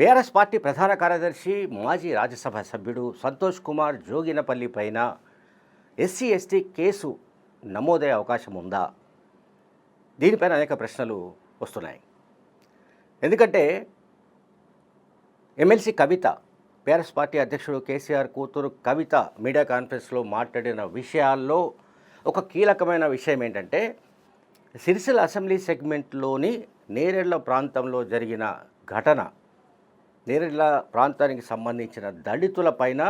BRS party ప్రధాన కార్యదర్శి మాజీ రాజ్యసభ సభ్యుడు సంతోష్ కుమార్ జోగినపల్లి పైన ఎస్సీ ఎస్టీ కేసు నమోదయ్యే అవకాశం ఉందా? దీనిపైన అనేక ప్రశ్నలు వస్తున్నాయి. ఎందుకంటే ఎమ్మెల్సీ కవిత బీఆర్ఎస్ పార్టీ అధ్యక్షుడు కేసీఆర్ కూతురు కవిత మీడియా కాన్ఫరెన్స్లో మాట్లాడిన విషయాల్లో ఒక కీలకమైన విషయం ఏంటంటే సిరిసిల్ల అసెంబ్లీ సెగ్మెంట్లోని నేరేళ్ళ ప్రాంతంలో జరిగిన ఘటన నేరెళ్ళ ప్రాంతానికి సంబంధించిన దళితులపైన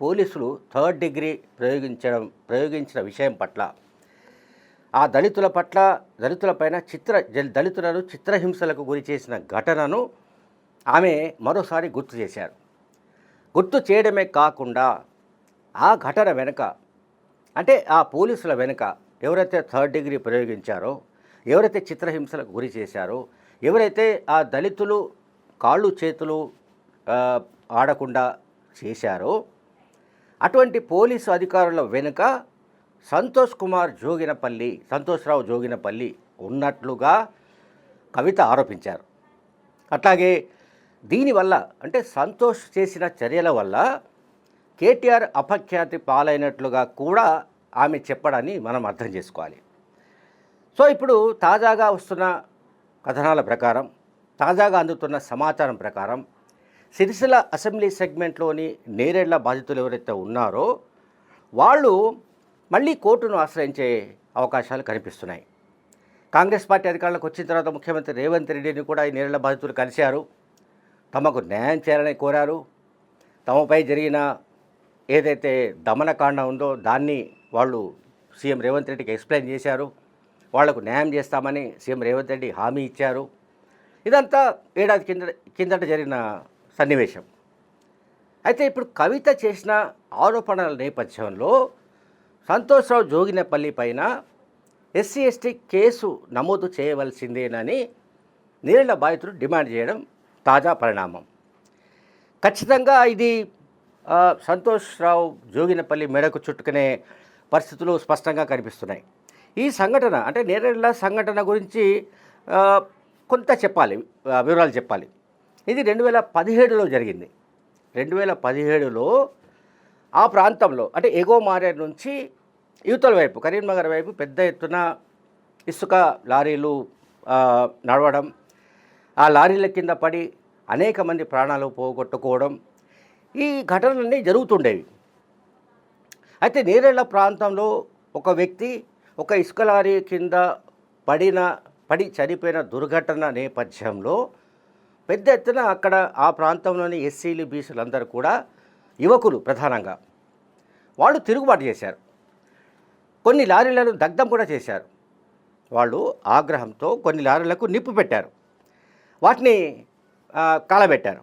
పోలీసులు థర్డ్ డిగ్రీ ప్రయోగించడం ప్రయోగించిన విషయం పట్ల. ఆ దళితుల పట్ల దళితులపైన చిత్ర దళితులను చిత్రహింసలకు గురి చేసిన ఘటనను ఆమె మరోసారి గుర్తు చేశారు. గుర్తు చేయడమే కాకుండా ఆ ఘటన వెనుక అంటే ఆ పోలీసుల వెనుక ఎవరైతే థర్డ్ డిగ్రీ ప్రయోగించారో ఎవరైతే చిత్రహింసలకు గురి చేశారో ఎవరైతే ఆ దళితులు కాళ్ళు చేతులు ఆడకుండా చేశారో. అటువంటి పోలీసు అధికారుల వెనుక సంతోష్ కుమార్ జోగినపల్లి సంతోష్రావు జోగినపల్లి ఉన్నట్లుగా కవిత ఆరోపించారు. అట్లాగే దీనివల్ల అంటే సంతోష్ చేసిన చర్యల వల్ల కేటీఆర్ అపఖ్యాతి పాలైనట్లుగా కూడా ఆమె చెప్పడాన్ని మనం అర్థం చేసుకోవాలి. సో ఇప్పుడు తాజాగా వస్తున్న కథనాల ప్రకారం తాజాగా అందుతున్న సమాచారం ప్రకారం సిరిసిల్ల అసెంబ్లీ సెగ్మెంట్లోని నేరేళ్ళ బాధితులు ఎవరైతే ఉన్నారో వాళ్ళు మళ్ళీ కోర్టును ఆశ్రయించే అవకాశాలు కనిపిస్తున్నాయి. కాంగ్రెస్ పార్టీ అధికారంలోకి వచ్చిన తర్వాత ముఖ్యమంత్రి రేవంత్ రెడ్డిని కూడా ఈ నేరేళ్ళ బాధితులు కలిశారు. తమకు న్యాయం చేయాలని కోరారు. తమపై జరిగిన ఏదైతే దమనకాండ ఉందో దాన్ని వాళ్ళు సీఎం రేవంత్ రెడ్డికి ఎక్స్ప్లెయిన్ చేశారు. వాళ్ళకు న్యాయం చేస్తామని సీఎం రేవంత్ రెడ్డి హామీ ఇచ్చారు. ఇదంతా ఏడాది కింద కిందట జరిగిన సన్నివేశం. అయితే ఇప్పుడు కవిత చేసిన ఆరోపణల నేపథ్యంలో సంతోష్రావు జోగినపల్లి పైన ఎస్సీ ఎస్టీ కేసు నమోదు చేయవలసిందేనని నీళ్ళ బాధితులు డిమాండ్ చేయడం తాజా పరిణామం. ఖచ్చితంగా ఇది సంతోష్రావు సంతోష్ రావు జోగినపల్లి మెడకు చుట్టుకునే పరిస్థితులు స్పష్టంగా కనిపిస్తున్నాయి. ఈ సంఘటన అంటే నేరేళ్ళ సంఘటన గురించి కొంత చెప్పాలి వివరాలు చెప్పాలి. ఇది రెండు వేల పదిహేడులో జరిగింది. రెండు వేల పదిహేడులో ఆ ప్రాంతంలో అంటే ఎగో మారే నుంచి యువతల వైపు కరీంనగర్ వైపు పెద్ద ఎత్తున ఇసుక లారీలు నడవడం ఆ లారీల కింద పడి అనేక మంది ప్రాణాలు పోగొట్టుకోవడం ఈ ఘటనలన్నీ జరుగుతుండేవి. అయితే నేరేళ్ళ ప్రాంతంలో ఒక వ్యక్తి ఒక ఇసుక లారీ కింద పడిన పడి చనిపోయిన దుర్ఘటన నేపథ్యంలో పెద్ద ఎత్తున అక్కడ ఆ ప్రాంతంలోని ఎస్సీలు బీసీలందరూ కూడా యువకులు ప్రధానంగా. వాళ్ళు తిరుగుబాటు చేశారు. కొన్ని లారీలను దగ్ధం కూడా చేశారు. వాళ్ళు ఆగ్రహంతో కొన్ని లారీలకు నిప్పు పెట్టారు. వాటిని కాలబెట్టారు.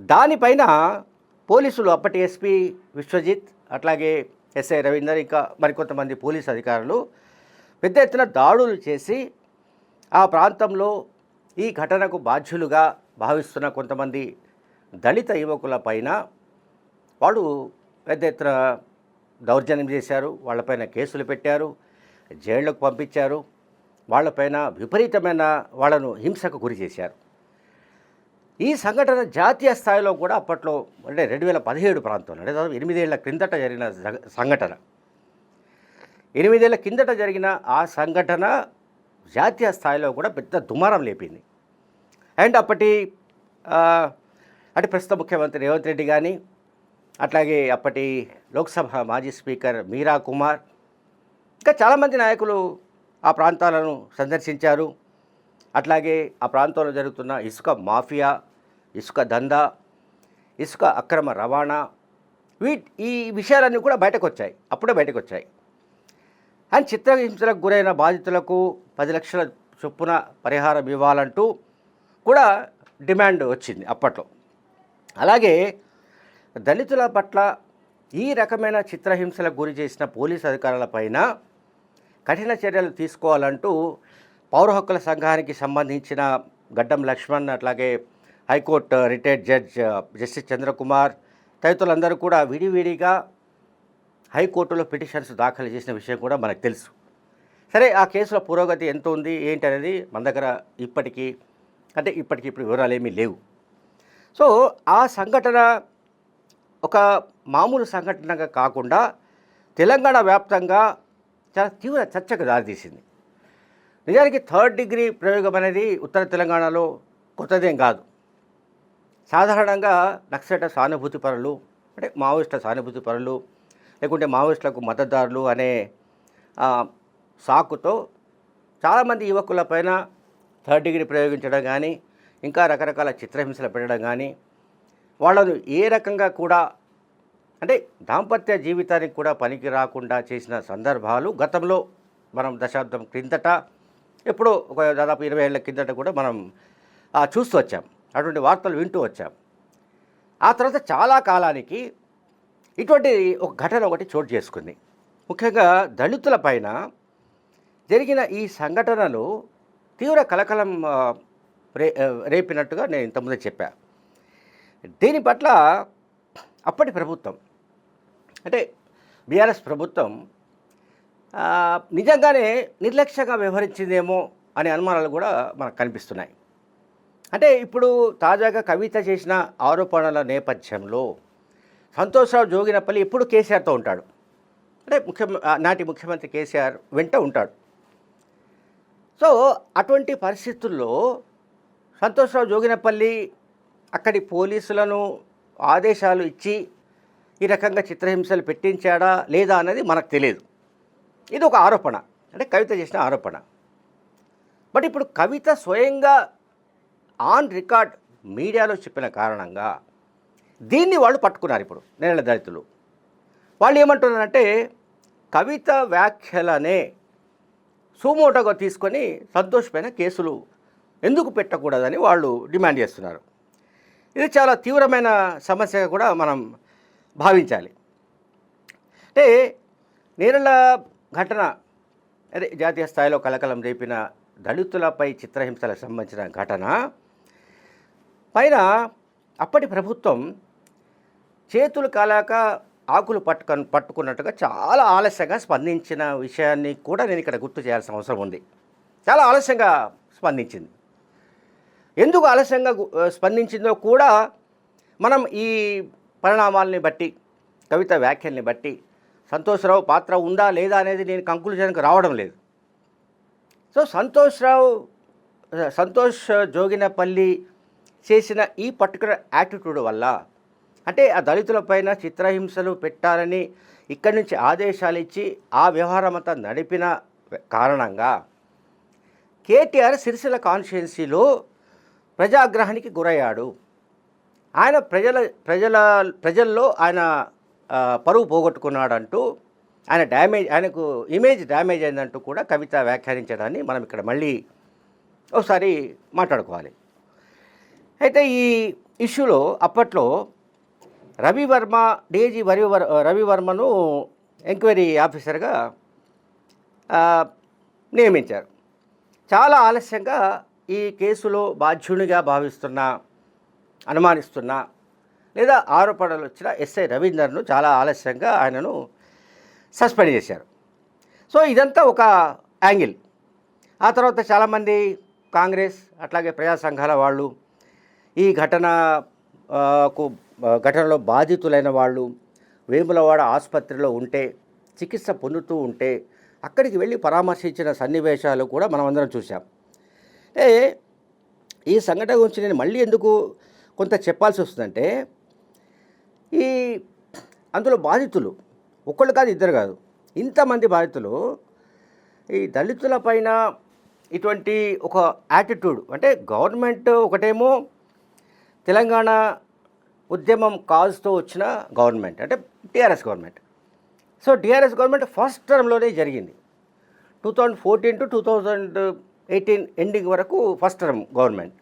దానిపైన పోలీసులు అప్పటి ఎస్పీ విశ్వజిత్ అట్లాగే ఎస్ఐ రవీందర్ ఇంకా మరికొంతమంది పోలీస్ అధికారులు పెద్ద ఎత్తున దాడులు చేసి ఆ ప్రాంతంలో ఈ ఘటనకు బాధ్యులుగా భావిస్తున్న కొంతమంది దళిత యువకుల పైన వాళ్ళు పెద్ద ఎత్తున దౌర్జన్యం చేశారు వాళ్ళపైన కేసులు పెట్టారు జైళ్ళకు పంపించారు వాళ్ళపైన విపరీతమైన వాళ్ళను హింసకు గురి చేశారు. ఈ సంఘటన జాతీయ స్థాయిలో కూడా అప్పట్లో అంటే రెండు వేల పదిహేడు ప్రాంతంలో అంటే దాదాపు ఎనిమిదేళ్ళ క్రిందట జరిగిన సంఘటన. ఎనిమిదేళ్ళ కిందట జరిగిన ఆ సంఘటన జాతీయ స్థాయిలో కూడా పెద్ద దుమారం లేపింది. అండ్ అప్పటి అంటే ప్రస్తుత ముఖ్యమంత్రి రేవంత్ రెడ్డి కానీ అట్లాగే అప్పటి లోక్సభ మాజీ స్పీకర్ మీరా కుమార్ ఇంకా చాలామంది నాయకులు ఆ ప్రాంతాలను సందర్శించారు. అట్లాగే ఆ ప్రాంతంలో జరుగుతున్న ఇసుక మాఫియా ఇసుక దందా ఇసుక అక్రమ రవాణా వీ ఈ విషయాలన్నీ కూడా బయటకు వచ్చాయి అప్పుడే బయటకు వచ్చాయి అండ్ చిత్రహింసలకు గురైన బాధితులకు పది లక్షల చొప్పున పరిహారం ఇవ్వాలంటూ కూడా డిమాండ్ వచ్చింది అప్పట్లో. అలాగే దళితుల పట్ల ఈ రకమైన చిత్రహింసలకు గురి చేసిన పోలీసు అధికారులపైన కఠిన చర్యలు తీసుకోవాలంటూ పౌర హక్కుల సంఘానికి సంబంధించిన గడ్డం లక్ష్మణ్ అట్లాగే high court retired judge justice Chandrakumar తదితరులందరూ కూడా విడివిడిగా హైకోర్టులో పిటిషన్స్ దాఖలు చేసిన విషయం కూడా మనకు తెలుసు. సరే ఆ కేసుల పురోగతి ఎంత ఉంది ఏంటి అనేది మన దగ్గర ఇప్పటికీ అంటే ఇప్పటికి ఇప్పుడు వివరాలు ఏమీ లేవు. సో ఆ సంఘటన ఒక మామూలు సంఘటనగా కాకుండా తెలంగాణ వ్యాప్తంగా చాలా తీవ్ర చర్చకు దారితీసింది. నిజానికి థర్డ్ డిగ్రీ ప్రయోగం అనేది ఉత్తర తెలంగాణలో కొత్తదేం కాదు. సాధారణంగా నక్సట సానుభూతి పరులు అంటే మావోయిస్టుల సానుభూతి పరులు లేకుంటే మావోయిస్టులకు మద్దతుదారులు అనే సాకుతో చాలామంది యువకుల పైన థర్డ్ డిగ్రీ ప్రయోగించడం కానీ ఇంకా రకరకాల చిత్రహింసలు పెట్టడం కానీ వాళ్ళను ఏ రకంగా కూడా అంటే దాంపత్య జీవితానికి కూడా పనికి రాకుండా చేసిన సందర్భాలు గతంలో మనం దశాబ్దం క్రిందట ఎప్పుడో ఒక దాదాపు ఇరవై ఏళ్ళ కిందట కూడా మనం చూస్తూ వచ్చాం. అటువంటి వార్తలు వింటూ వచ్చాం. ఆ తర్వాత చాలా కాలానికి ఇటువంటి ఒక ఘటన ఒకటి చోటు చేసుకుంది. ముఖ్యంగా దళితుల పైన జరిగిన ఈ సంఘటనలు తీవ్ర కలకలం రే రేపినట్టుగా నేను ఇంతకుముందే చెప్పా. దీని పట్ల అప్పటి ప్రభుత్వం అంటే బీఆర్ఎస్ ప్రభుత్వం నిజంగానే నిర్లక్ష్యంగా వ్యవహరించిందేమో అనే అనుమానాలు కూడా మనకు కనిపిస్తున్నాయి. అంటే ఇప్పుడు తాజాగా కవిత చేసిన ఆరోపణల నేపథ్యంలో సంతోషరావు జోగినపల్లి ఎప్పుడు కేసీఆర్తో ఉంటాడు. అంటే ముఖ్య నాటి ముఖ్యమంత్రి కేసీఆర్ వెంట ఉంటాడు. సో అటువంటి పరిస్థితుల్లో సంతోషరావు జోగినపల్లి అక్కడి పోలీసులను ఆదేశాలు ఇచ్చి ఈ రకంగా చిత్రహింసలు పెట్టించాడా లేదా అనేది మనకు తెలియదు. ఇది ఒక ఆరోపణ. అంటే కవిత చేసిన ఆరోపణ. బట్ ఇప్పుడు కవిత స్వయంగా ఆన్ రికార్డ్ మీడియాలో చెప్పిన కారణంగా దీన్ని వాళ్ళు పట్టుకున్నారు ఇప్పుడు నేల దళితులు. వాళ్ళు ఏమంటున్నారంటే కవిత వ్యాఖ్యలనే సుమోటోగా తీసుకొని సంతోష్ పైన కేసులు ఎందుకు పెట్టకూడదని వాళ్ళు డిమాండ్ చేస్తున్నారు. ఇది చాలా తీవ్రమైన సమస్యగా కూడా మనం భావించాలి. అంటే నేరల ఘటన అదే జాతీయ స్థాయిలో కలకలం రేపిన దళితులపై చిత్రహింసలకు సంబంధించిన ఘటన పైన అప్పటి ప్రభుత్వం చేతులు కాలాక ఆకులు పట్టుకొని పట్టుకున్నట్టుగా చాలా ఆలస్యంగా స్పందించిన విషయాన్ని కూడా నేను ఇక్కడ గుర్తు చేయాల్సిన అవసరం ఉంది. చాలా ఆలస్యంగా స్పందించింది. ఎందుకు ఆలస్యంగా స్పందించిందో కూడా మనం ఈ పరిణామాలని బట్టి కవిత వ్యాఖ్యల్ని బట్టి సంతోష్రావు పాత్ర ఉందా లేదా అనేది నేను కంక్లూజన్కి రావడం లేదు. సో సంతోష్రావు సంతోష్ జోగినపల్లి చేసిన ఈ పర్టికులర్ యాటిట్యూడ్ వల్ల అంటే ఆ దళితులపైన చిత్రహింసలు పెట్టాలని ఇక్కడి నుంచి ఆదేశాలు ఇచ్చి ఆ వ్యవహారం అంతా నడిపిన కారణంగా కేటీఆర్ సిరిసిల కాన్స్టిట్యున్సీలో ప్రజాగ్రహానికి గురయ్యాడు. ఆయన ప్రజల ప్రజల ప్రజల్లో ఆయన పరువు పోగొట్టుకున్నాడంటూ ఆయన డ్యామేజ్ ఆయనకు ఇమేజ్ డ్యామేజ్ అయిందంటూ కూడా కవిత వ్యాఖ్యానించడాన్ని మనం ఇక్కడ మళ్ళీ ఒకసారి మాట్లాడుకోవాలి. అయితే ఈ ఇష్యూలో అప్పట్లో రవివర్మ డేజీ రవివర్ రవివర్మను ఎంక్వైరీ ఆఫీసర్గా నియమించారు. చాలా ఆలస్యంగా ఈ కేసులో బాధ్యునిగా భావిస్తున్న అనుమానిస్తున్న లేదా ఆరోపణలు వచ్చిన ఎస్ఐ రవీందర్ను చాలా ఆలస్యంగా ఆయనను సస్పెండ్ చేశారు. సో ఇదంతా ఒక యాంగిల్. ఆ తర్వాత చాలామంది కాంగ్రెస్ అట్లాగే ప్రజా సంఘాల వాళ్ళు ఈ ఘటనకు ఘటనలో బాధితులైన వాళ్ళు వేములవాడ ఆసుపత్రిలో ఉంటే చికిత్స పొందుతూ ఉంటే అక్కడికి వెళ్ళి పరామర్శించిన సన్నివేశాలు కూడా మనం అందరం చూసాం ఏ ఈ సంఘటన గురించి నేను మళ్ళీ ఎందుకు కొంత చెప్పాల్సి వస్తుందంటే ఈ అందులో బాధితులు ఒక్కళ్ళు కాదు ఇద్దరు కాదు ఇంతమంది బాధితులు ఈ దళితుల పైన ఇటువంటి ఒక యాటిట్యూడ్ అంటే గవర్నమెంట్ ఒకటేమో తెలంగాణ ఉద్యమం కాజ్తో వచ్చిన గవర్నమెంట్ అంటే TRS government. So TRS government first టర్మ్లోనే జరిగింది. Two thousand fourteen to two thousand eighteen ending వరకు first term government.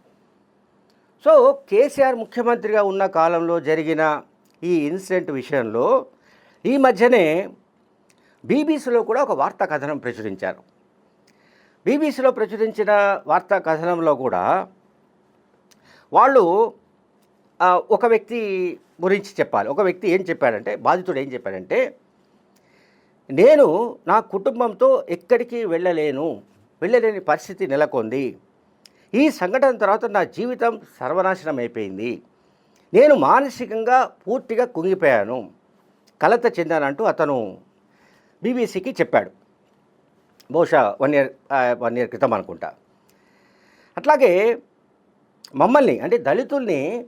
So KCR ముఖ్యమంత్రిగా ఉన్న కాలంలో జరిగిన ఈ ఇన్సిడెంట్ విషయంలో ఈ మధ్యనే బీబీసీలో కూడా ఒక వార్తా కథనం ప్రచురించారు. బీబీసీలో ప్రచురించిన వార్తా కథనంలో కూడా వాళ్ళు ఒక వ్యక్తి గురించి చెప్పాలి. ఒక వ్యక్తి ఏం చెప్పాడంటే బాధితుడు ఏం చెప్పాడంటే నేను నా కుటుంబంతో ఎక్కడికి వెళ్ళలేను. వెళ్ళలేని పరిస్థితి నెలకొంది. ఈ సంఘటన తర్వాత నా జీవితం సర్వనాశనం అయిపోయింది. నేను మానసికంగా పూర్తిగా కుంగిపోయాను. కలత చెందానంటూ అతను బీబీసీకి చెప్పాడు. బహుశా వన్ ఇయర్ వన్ ఇయర్ క్రితం అనుకుంటా. అట్లాగే మమ్మల్ని అంటే దళితుల్ని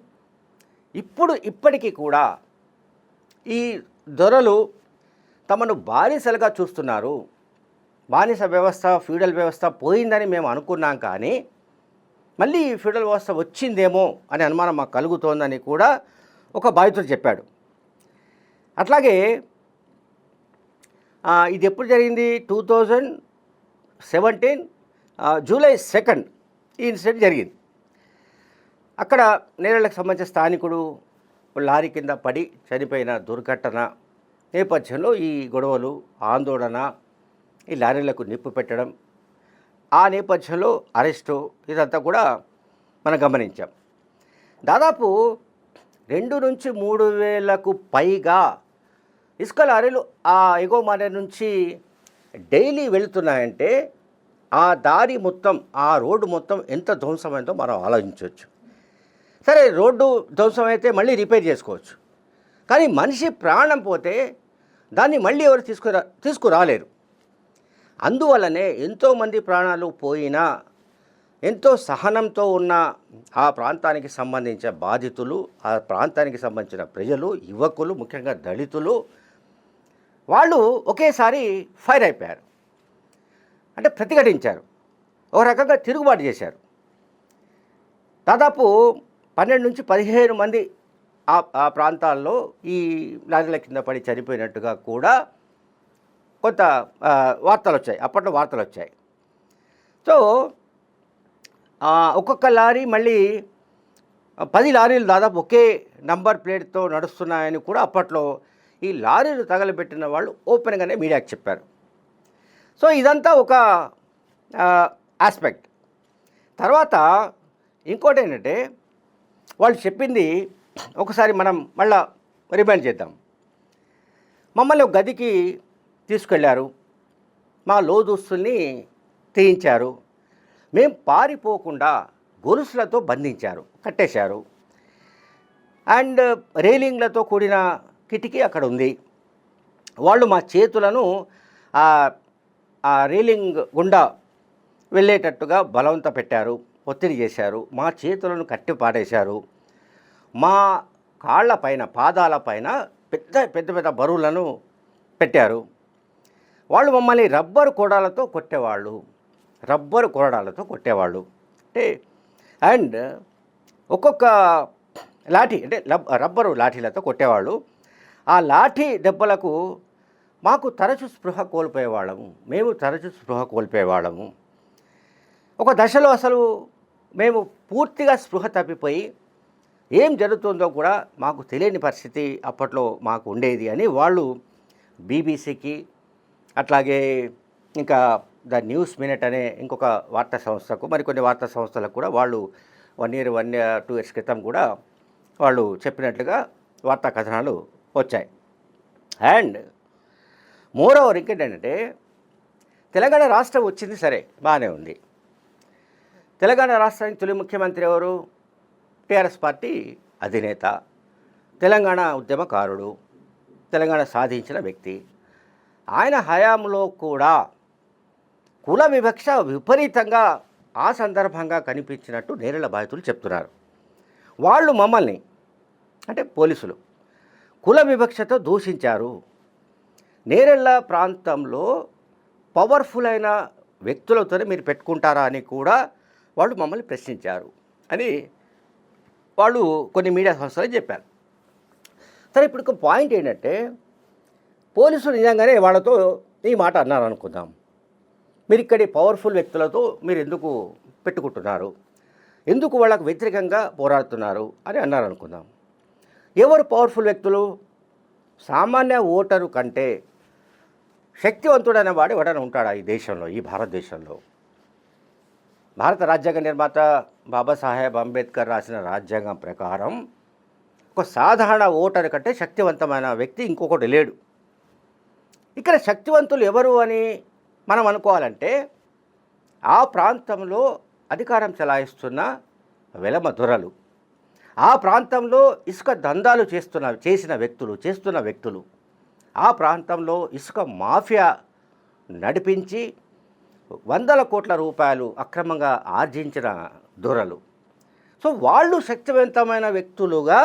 ఇప్పుడు ఇప్పటికీ కూడా ఈ దొరలు తమను బానిసలుగా చూస్తున్నారు. బానిస వ్యవస్థ ఫ్యూడల్ వ్యవస్థ పోయిందని మేము అనుకున్నాం కానీ మళ్ళీ ఈ ఫ్యూడల్ వ్యవస్థ వచ్చిందేమో అనే అనుమానం మాకు కలుగుతోందని కూడా ఒక బాధితుడు చెప్పాడు. అట్లాగే ఇది ఎప్పుడు జరిగింది? Two thousand seventeen July second ఈ ఇన్సిడెంట్ జరిగింది. అక్కడ నేరలకు సంబంధించిన స్థానికుడు లారీ కింద పడి చనిపోయిన దుర్ఘటన నేపథ్యంలో ఈ గొడవలు ఆందోళన ఈ లారీలకు నిప్పు పెట్టడం ఆ నేపథ్యంలో అరెస్టు ఇదంతా కూడా మనం గమనించాం. దాదాపు రెండు నుంచి మూడు వేలకు పైగా ఇసుక లారీలు ఆ ఎగోమాన నుంచి డైలీ వెళుతున్నాయంటే ఆ దారి మొత్తం ఆ రోడ్డు మొత్తం ఎంత ధ్వంసమైందో మనం ఆలోచించవచ్చు. సరే రోడ్డు ధ్వంసం అయితే మళ్ళీ రిపేర్ చేసుకోవచ్చు. కానీ మనిషి ప్రాణం పోతే దాన్ని మళ్ళీ ఎవరు తీసుకురా తీసుకురాలేరు. అందువల్లనే ఎంతోమంది ప్రాణాలు పోయినా ఎంతో సహనంతో ఉన్న ఆ ప్రాంతానికి సంబంధించిన బాధితులు ఆ ప్రాంతానికి సంబంధించిన ప్రజలు యువకులు ముఖ్యంగా దళితులు వాళ్ళు ఒకేసారి ఫైర్ అయిపోయారు. అంటే ప్రతిఘటించారు. ఒక రకంగా తిరుగుబాటు చేశారు. దాదాపు పన్నెండు నుంచి పదిహేను మంది ఆ ప్రాంతాల్లో ఈ లారీల కింద పడి చనిపోయినట్టుగా కూడా కొంత వార్తలు వచ్చాయి అప్పట్లో వార్తలు వచ్చాయి సో ఒక్కొక్క లారీ మళ్ళీ పది లారీలు దాదాపు ఒకే నంబర్ ప్లేట్తో నడుస్తున్నాయని కూడా అప్పట్లో ఈ లారీలు తగలబెట్టిన వాళ్ళు ఓపెన్గానే మీడియాకి చెప్పారు. సో ఇదంతా ఒక ఆస్పెక్ట్. తర్వాత ఇంకోటి ఏంటంటే వాళ్ళు చెప్పింది ఒకసారి మనం మళ్ళా రిమైండ్ చేద్దాం. మమ్మల్ని ఒక గదికి తీసుకెళ్ళారు మా లోదుస్తుల్ని తీయించారు. మేం పారిపోకుండా గొలుసులతో బంధించారు కట్టేశారు. అండ్ రైలింగ్లతో కూడిన కిటికీ అక్కడ ఉంది. వాళ్ళు మా చేతులను ఆ ఆ రీలింగ్ గుండా వెళ్ళేటట్టుగా బలవంత పెట్టారు. ఒత్తిడి చేశారు మా చేతులను కట్టి పాడేశారు. మా కాళ్ళ పైన పాదాల పైన పెద్ద పెద్ద పెద్ద బరువులను పెట్టారు. వాళ్ళు మమ్మల్ని రబ్బరు కొడాలతో కొట్టేవాళ్ళు. రబ్బరు కొరడాలతో కొట్టేవాళ్ళు. అంటే అండ్ ఒక్కొక్క లాఠీ అంటే రబ్బరు లాఠీలతో కొట్టేవాళ్ళు. ఆ లాఠీ దెబ్బలకు మాకు తరచు స్పృహ కోల్పోయేవాళ్ళము. మేము తరచు స్పృహ కోల్పోయేవాళ్ళము. ఒక దశలో అసలు మేము పూర్తిగా స్పృహ తప్పిపోయి ఏం జరుగుతుందో కూడా మాకు తెలియని పరిస్థితి అప్పట్లో మాకు ఉండేది అని వాళ్ళు బీబీసీకి అట్లాగే ఇంకా ద న్యూస్ మినిట్ అనే ఇంకొక వార్తా సంస్థకు మరికొన్ని వార్తా సంస్థలకు కూడా వాళ్ళు one year one year two years క్రితం కూడా వాళ్ళు చెప్పినట్లుగా వార్తా కథనాలు వచ్చాయి. అండ్ మోర్ ఓవర్ ఇంకేంటంటే తెలంగాణ రాష్ట్రం వచ్చింది సరే బాగానే ఉంది. తెలంగాణ రాష్ట్రానికి తొలి ముఖ్యమంత్రి ఎవరు? టీఆర్ఎస్ పార్టీ అధినేత తెలంగాణ ఉద్యమకారుడు తెలంగాణ సాధించిన వ్యక్తి. ఆయన హయాంలో కూడా కుల వివక్ష విపరీతంగా ఆ సందర్భంగా కనిపించినట్టు నేరల బాధితులు చెప్తున్నారు. వాళ్ళు మమ్మల్ని అంటే పోలీసులు కుల వివక్షతో దూషించారు. నేరెళ్ళ ప్రాంతంలో పవర్ఫుల్ అయిన వ్యక్తులతోనే మీరు పెట్టుకుంటారా అని కూడా వాళ్ళు మమ్మల్ని ప్రశ్నించారు అని వాళ్ళు కొన్ని మీడియా సంస్థలు చెప్పారు. సరే ఇప్పుడు ఒక పాయింట్ ఏంటంటే పోలీసులు నిజంగానే వాళ్ళతో ఈ మాట అన్నారు అనుకుందాం మీరు ఇక్కడి పవర్ఫుల్ వ్యక్తులతో మీరు ఎందుకు పెట్టుకుంటున్నారు? ఎందుకు వాళ్ళకు వ్యతిరేకంగా పోరాడుతున్నారు అని అన్నారు అనుకుందాం ఎవరు పవర్ఫుల్ వ్యక్తులు? సామాన్య ఓటరు కంటే శక్తివంతుడైన వాడు ఎవడైనా ఉంటాడా ఈ దేశంలో ఈ భారతదేశంలో? భారత రాజ్యాంగ నిర్మాత బాబాసాహెబ్ అంబేద్కర్ రాసిన రాజ్యాంగం ప్రకారం ఒక సాధారణ ఓటరు కంటే శక్తివంతమైన వ్యక్తి ఇంకొకటి లేడు. ఇక్కడ శక్తివంతులు ఎవరు అని మనం అనుకోవాలంటే ఆ ప్రాంతంలో అధికారం చెలాయిస్తున్న వెలమ దొరలు ఆ ప్రాంతంలో ఇసుక దందాలు చేస్తున్న చేసిన వ్యక్తులు చేస్తున్న వ్యక్తులు ఆ ప్రాంతంలో ఇసుక మాఫియా నడిపించి వందల కోట్ల రూపాయలు అక్రమంగా ఆర్జించిన దొరలు. సో వాళ్ళు శక్తివంతమైన వ్యక్తులుగా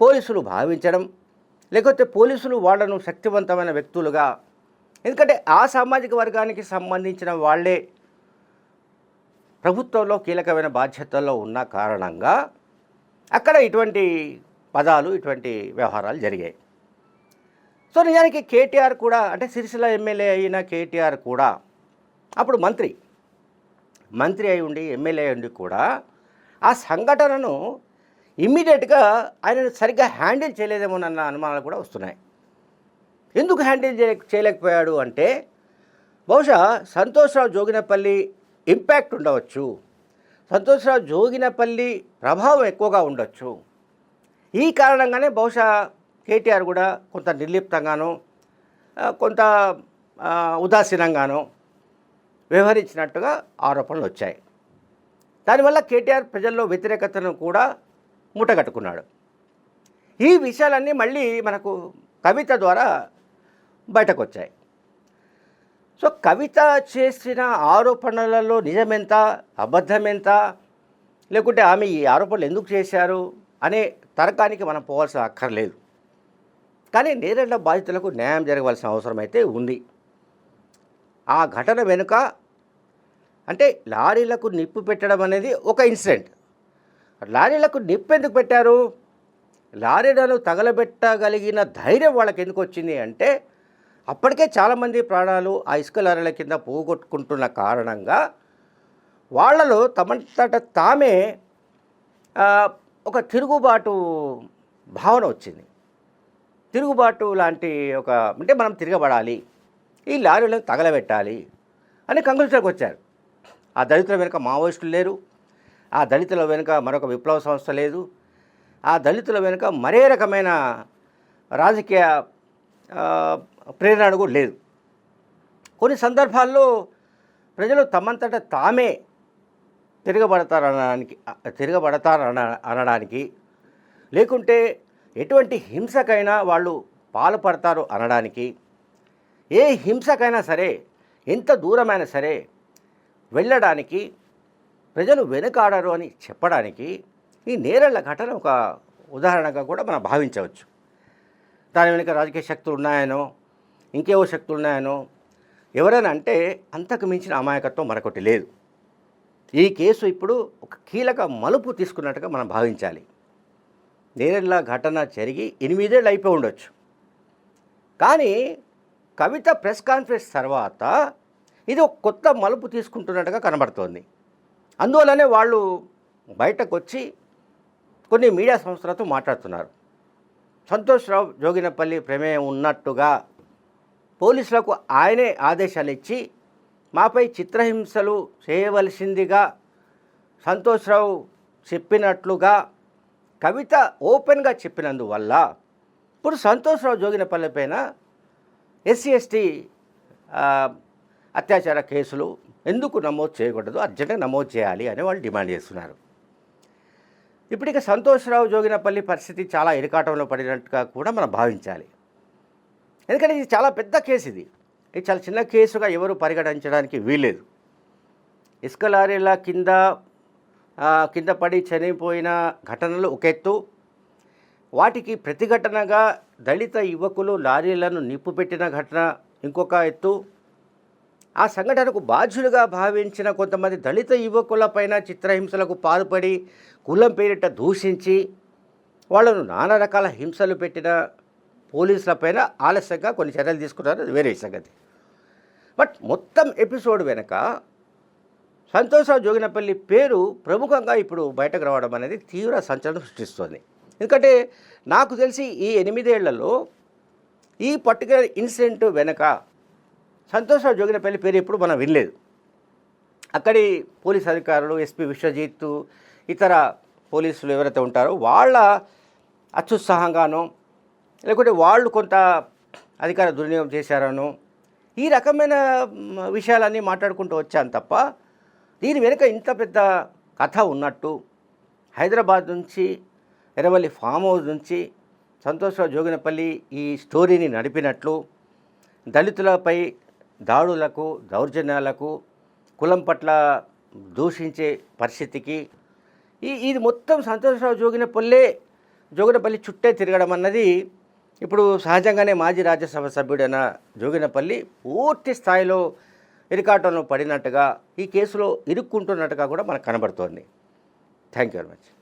పోలీసులు భావించడం లేకపోతే పోలీసులు వాళ్ళను శక్తివంతమైన వ్యక్తులుగా ఎందుకంటే ఆ సామాజిక వర్గానికి సంబంధించిన వాళ్ళే ప్రభుత్వంలో కీలకమైన బాధ్యతల్లో ఉన్న కారణంగా అక్కడ ఇటువంటి పదాలు ఇటువంటి వ్యవహారాలు జరిగాయి. సో నిజానికి కేటీఆర్ కూడా అంటే సిరిసిల్ల ఎమ్మెల్యే అయిన కేటీఆర్ కూడా అప్పుడు మంత్రి మంత్రి అయి ఉండి ఎమ్మెల్యే అయి ఉండి కూడా ఆ సంఘటనను ఇమ్మీడియట్గా ఆయనను సరిగ్గా హ్యాండిల్ చేయలేదేమోనన్న అనుమానాలు కూడా వస్తున్నాయి. ఎందుకు హ్యాండిల్ చేయ చేయలేకపోయాడు అంటే బహుశా సంతోష్రావు జోగినపల్లి ఇంపాక్ట్ ఉండవచ్చు. సంతోష్రావు జోగినపల్లి ప్రభావం ఎక్కువగా ఉండొచ్చు. ఈ కారణంగానే బహుశా కేటీఆర్ కూడా కొంత నిర్లిప్తంగానో కొంత ఉదాసీనంగానో వ్యవహరించినట్టుగా ఆరోపణలు వచ్చాయి. దానివల్ల కేటీఆర్ ప్రజల్లో వ్యతిరేకతను కూడా మూటగట్టుకున్నాడు. ఈ విషయాలన్నీ మళ్ళీ మనకు కవిత ద్వారా బయటకు వచ్చాయి సో కవిత చేసిన ఆరోపణలలో నిజమెంత అబద్ధమెంత లేకుంటే ఆమె ఈ ఆరోపణలు ఎందుకు చేశారు అనే తర్కానికి మనం పోవాల్సిన అక్కర్లేదు. కానీ నేరేళ్ళ బాధితులకు న్యాయం జరగవలసిన అవసరం అయితే ఉంది. ఆ ఘటన వెనుక అంటే లారీలకు నిప్పు పెట్టడం అనేది ఒక ఇన్సిడెంట్. లారీలకు నిప్పు ఎందుకు పెట్టారు? లారీలను తగలబెట్టగలిగిన ధైర్యం వాళ్ళకి ఎందుకు వచ్చింది అంటే అప్పటికే చాలామంది ప్రాణాలు ఆ ఇసుక లారీల కింద పోగొట్టుకుంటున్న కారణంగా వాళ్ళలో తమంతట తామే ఒక తిరుగుబాటు భావన వచ్చింది. తిరుగుబాటు లాంటి ఒక అంటే మనం తిరగబడాలి. ఈ లారీలను తగలబెట్టాలి అని కంక్లూషన్కి వచ్చారు. ఆ దళితుల వెనుక మావోయిస్టులు లేరు ఆ దళితుల వెనుక మరొక విప్లవ సంస్థ లేదు ఆ దళితుల వెనుక మరే రకమైన రాజకీయ ప్రేరణ కూడా లేదు. కొన్ని సందర్భాల్లో ప్రజలు తమంతట తామే తిరగబడతారనడానికి తిరగబడతారన అనడానికి లేకుంటే ఎటువంటి హింసకైనా వాళ్ళు పాల్పడతారు అనడానికి ఏ హింసకైనా సరే ఎంత దూరమైనా సరే వెళ్ళడానికి ప్రజలు వెనుకాడరు అని చెప్పడానికి ఈ నేరళ్ళ ఘటన ఒక ఉదాహరణగా కూడా మనం భావించవచ్చు. దాని వెనుక రాజకీయ శక్తులు ఉన్నాయనో ఇంకేవో శక్తులు ఉన్నాయనో ఎవరైనా అంటే అంతకు మించిన అమాయకత్వం మరొకటి లేదు. ఈ కేసు ఇప్పుడు ఒక కీలక మలుపు తీసుకున్నట్టుగా మనం భావించాలి. నేరెళ్ళ ఘటన జరిగి ఎనిమిదేళ్ళు అయిపోయి ఉండొచ్చు. కానీ కవిత ప్రెస్ కాన్ఫరెన్స్ తర్వాత ఇది ఒక కొత్త మలుపు తీసుకుంటున్నట్టుగా కనబడుతోంది. అందువల్లనే వాళ్ళు బయటకు వచ్చి కొన్ని మీడియా సంస్థలతో మాట్లాడుతున్నారు. సంతోష్రావు జోగినపల్లి ప్రమేయం ఉన్నట్టుగా పోలీసులకు ఆయనే ఆదేశాలు ఇచ్చి మాపై చిత్రహింసలు చేయవలసిందిగా సంతోష్రావు చెప్పినట్లుగా కవిత ఓపెన్గా చెప్పినందువల్ల ఇప్పుడు సంతోష్రావు జోగినపల్లి పైన ఎస్సీ ఎస్టీ అత్యాచార కేసులు ఎందుకు నమోదు చేయకూడదు అర్జెంటుగా నమోదు చేయాలి అని వాళ్ళు డిమాండ్ చేస్తున్నారు. ఇప్పటికే సంతోష్రావు జోగినపల్లి పరిస్థితి చాలా ఇరకాటంలో పడినట్టుగా కూడా మనం భావించాలి. ఎందుకంటే ఇది చాలా పెద్ద కేసు ఇది ఇది చాలా చిన్న కేసుగా ఎవరు పరిగణించడానికి వీల్లేదు. ఇసుక లారీల కింద కింద పడి చనిపోయిన ఘటనలు ఒక ఎత్తు. వాటికి ప్రతిఘటనగా దళిత యువకులు లారీలను నిప్పు పెట్టిన ఘటన ఇంకొక ఎత్తు. ఆ సంఘటనకు బాధ్యులుగా భావించిన కొంతమంది దళిత యువకులపైన చిత్రహింసలకు పాల్పడి కులం పేరిట దూషించి వాళ్ళను నానా రకాల హింసలు పెట్టిన పోలీసులపైన ఆలస్యంగా కొన్ని చర్యలు తీసుకున్నారు. వేరే సంగతి. బట్ మొత్తం ఎపిసోడ్ వెనక సంతోషరావు జోగినపల్లి పేరు ప్రముఖంగా ఇప్పుడు బయటకు రావడం అనేది తీవ్ర సంచలనం సృష్టిస్తోంది. ఎందుకంటే నాకు తెలిసి ఈ ఎనిమిదేళ్ళలో ఈ పర్టికులర్ ఇన్సిడెంట్ వెనక సంతోషరావు జోగినపల్లి పేరు ఎప్పుడు మనం వినలేదు. అక్కడి పోలీస్ అధికారులు ఎస్పీ విశ్వజిత్ ఇతర పోలీసులు ఎవరైతే ఉంటారో వాళ్ళ అత్యుత్సాహంగానో లేకుంటే వాళ్ళు కొంత అధికార దుర్వినియోగం చేశారనో ఈ రకమైన విషయాలన్నీ మాట్లాడుకుంటూ వచ్చాను తప్ప దీని వెనుక ఇంత పెద్ద కథ ఉన్నట్టు హైదరాబాద్ నుంచి ఎర్రవల్లి ఫామ్ హౌస్ నుంచి సంతోషరావు జోగినపల్లి ఈ స్టోరీని నడిపినట్లు దళితులపై దాడులకు దౌర్జన్యాలకు కులం పట్ల దూషించే పరిస్థితికి ఈ ఇది మొత్తం సంతోషరావు జోగినపల్లే జోగినపల్లి చుట్టే తిరగడం అన్నది ఇప్పుడు సహజంగానే మాజీ రాజ్యసభ సభ్యుడైన జోగినపల్లి పూర్తి స్థాయిలో ఇరికాటంలో పడినట్టుగా ఈ కేసులో ఇరుక్కుంటున్నట్టుగా కూడా మనకు కనబడుతోంది. Thank you very much